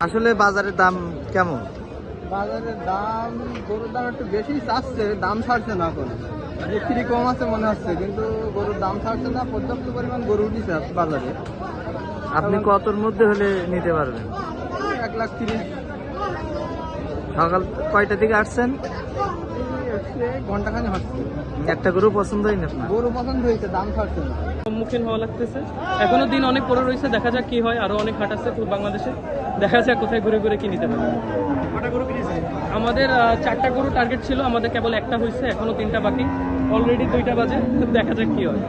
আসলে বাজারের দাম কেমন? বাজারের দাম গরুর দাম একটু বেশি চাচ্ছে দাম ছাড়ছে না এখন। বিক্রি কম আছে মনে হচ্ছে কিন্তু গরুর দাম ছাড়ছে না পর্যাপ্ত পরিমাণ গরু উঠেছে বাজারে। আপনি কতর মধ্যে হলে নিতে পারবেন? এক লাখ তিরিশ। সকাল কয়টা থেকে আসছেন? ঘন্টাখানি হচ্ছে একটা গরু পছন্দ হয়নি আপনার? গরু পছন্দ হয়েছে দাম ছাড়ছে না। সম্মুখীন হওয়া লাগতেছে। এখনও দিন অনেক পরে রয়েছে দেখা যাক কি হয়। আরও অনেক হাট আছে বাংলাদেশে। দেখা যাক কোথায় ঘুরে ঘুরে কি নিতে পারে। আমাদের চারটা গরু টার্গেট ছিল, আমাদের কেবল একটা হয়েছে, এখনও তিনটা বাকি। অলরেডি দুইটা বাজে দেখা যাক কি হয়।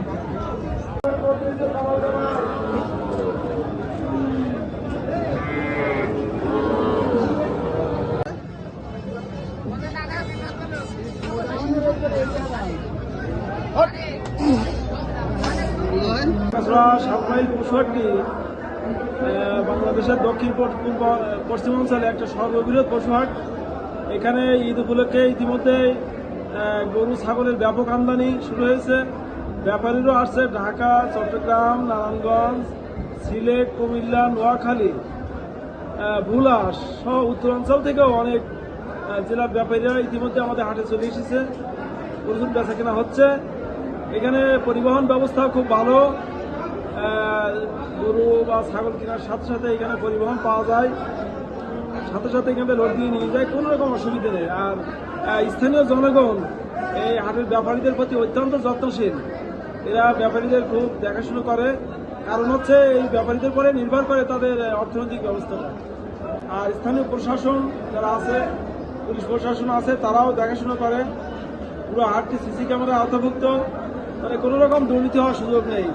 সাত মাইল পশুহাটটি বাংলাদেশের দক্ষিণ পূর্ব পশ্চিমাঞ্চলে একটা সর্ববৃহৎ পশুহাট। এখানে ঈদ উপলক্ষে ইতিমধ্যে গরু ছাগলের ব্যাপক আমদানি শুরু হয়েছে। ব্যাপারীরও আসছে ঢাকা চট্টগ্রাম নারায়ণগঞ্জ সিলেট কুমিল্লা নোয়াখালী আহ, ভোলা সহ উত্তরাঞ্চল থেকেও অনেক জেলার ব্যাপারীরা ইতিমধ্যে আমাদের হাটে চলে এসেছে। প্রচুর বেচা কেনা হচ্ছে। এখানে পরিবহন ব্যবস্থা খুব ভালো। গরু বা ছাগল কেনার সাথে সাথে এখানে পরিবহন পাওয়া যায়। সাথে সাথে এখানে লোড দিয়ে নিয়ে যায়। কোনো রকম অসুবিধা নেই। আর স্থানীয় জনগণ এই হাটের ব্যাপারীদের প্রতি অত্যন্ত যত্নশীল। এরা ব্যাপারীদের খুব দেখাশুনো করে। কারণ হচ্ছে এই ব্যাপারীদের পরে নির্ভর করে তাদের অর্থনৈতিক ব্যবস্থা আর স্থানীয় প্রশাসন যারা আছে, পুলিশ প্রশাসন আছে, তারাও দেখাশুনো করে। পুরো হাটটি সিসি ক্যামেরা আওতাভুক্ত। মানে কোনো রকম দুর্নীতি হওয়ার সুযোগ নেই।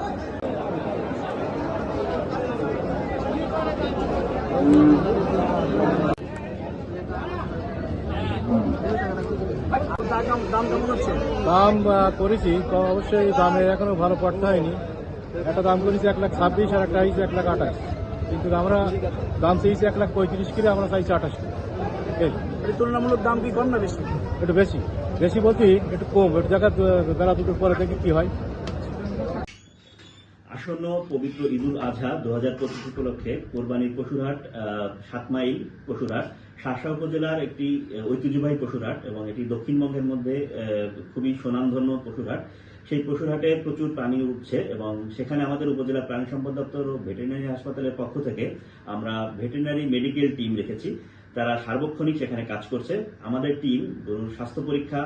দাম করেছি তো অবশ্যই দামের এখনও ভালো পড়তে হয়নি। একটা দাম করেছি এক লাখ ছাব্বিশ আর একটা হয়েছে এক লাখ আঠাশ। কিন্তু আমরা দাম চেয়েছি এক লাখ পঁয়ত্রিশ কিলো আমরা চাইছি আঠাশ। কিলো তুলনামূলক দাম কি কম না বেশি? একটু বেশি। বেশি বলছি একটু কম। একটু জায়গা বেলা দুটোর পরে দেখি কি হয়। আসন্ন পবিত্র ঈদুল আজহা দু হাজার পঁচিশ উপলক্ষে কোরবানির পশুরহাট সাত মাইল পশুরহাট শাসা উপজেলার একটি ঐতিহ্যবাহী পশুরহাট এবং এটি দক্ষিণবঙ্গের মধ্যে খুবই সুনামধন্য পশুরহাট। সেই পশুরহাটে প্রচুর প্রাণী উঠছে এবং সেখানে আমাদের উপজেলা প্রাণী সম্পদ দপ্তর ও ভেটেরিনারি হাসপাতালের পক্ষ থেকে আমরা ভেটেরিনারি মেডিকেল টিম রেখেছি। তারা সার্বক্ষণিক সেখানে কাজ করছে। আমাদের টিম স্বাস্থ্য পরীক্ষা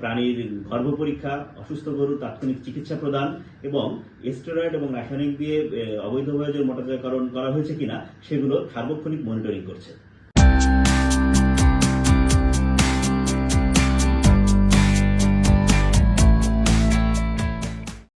প্রাণীর গর্ভ পরীক্ষা অসুস্থ গরু, তাৎক্ষণিক চিকিৎসা প্রদান এবং স্টেরয়েড এবং রাসায়নিক দিয়ে অবৈধভাবে যে মোটরজাকরণ করা হয়েছে কিনা, সেগুলো সার্বক্ষণিক মনিটরিং করছে।